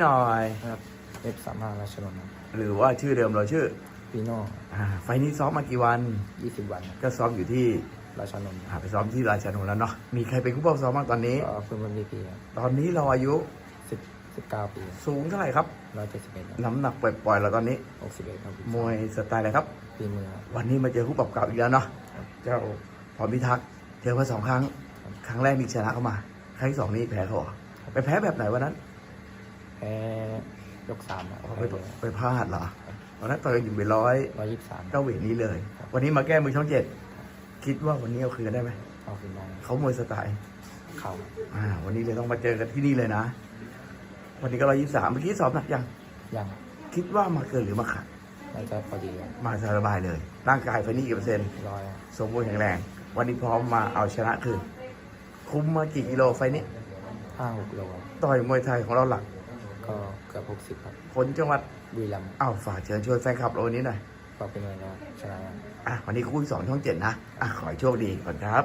หน่อยครับเว็บสามห้าราชนนท์หรือว่าชื่อเดิมเราชื่อปีโน่อ่าไฟล์นี้ซ้อมมากี่วัน ยี่สิบวันครับก็ซ้อมอยู่ที่ราชนนท์อ่าไปซ้อมที่ราชานุแล้วเนาะมีใครเป็นผู้ป้องซ้อมบ้างตอนนี้ ก็เพิ่มเป็นวีพีครับตอนนี้เราอายุสิบสิบเก้าปีสูงเท่าไหร่ครับ ร้อยเจ็ดสิบเอ็ดน้ำหนักปล่อยๆเราตอนนี้ หกสิบเอ็ดครับมวยสไตล์อะไรครับ ปีมือครับ วันนี้มาเจอคู่ปรับเก่าอีกแล้วเนาะครับเจ้าพรพิทักษ์เจอมาสองครั้ง ครับ ครั้งแรกนี่ชนะเข้ามา ครั้งที่สองนี่แพ้เขาเหรอไปแพ้แบบไหนวันนั้น แพ้ยกสามครับอ๋อไปไปพลาดเหรอวันนั้นต่อยกันอยู่เป็นร้อยร้อยยี่สิบสามเก้าเวทนี้เลย วันนี้มาแก้มือช่องเจ็ดคิดว่าวันนี้เอาคืนได้ไหมเอาขึ้นได้เขามวยสไตล์เข่าอ่า วันนี้เลยต้องมาเจอกันที่นี่เลยนะ วันนี้ก็ร้อยยี่สิบสามเมื่อกี้สอบหนักยังยังคิดว่ามาเกินหรือมาขาดน่าจะพอดีครับมาสบายเลย ร่างกายไฟนี่กี่เปอร์เซ็นต์ร้อยครับสมบูรณ์แข็งแรง วันนี้พร้อมมาเอาชนะคืน คุ้มมากี่กิโลไฟนี้ห้าหกโลครับต่อยมวยไทยของเราหลัก ก็เกือบหกสิบครับคนจังหวัดบุรีรัมย์อ้าวฝากเชิญชวนแฟนคลับเราวันนี้หน่อยก็เป็นไงก็ชนะอะวันนี้คู่ที่สองช่องเจ็ดนะอะขอให้โชคดีก่อนครับ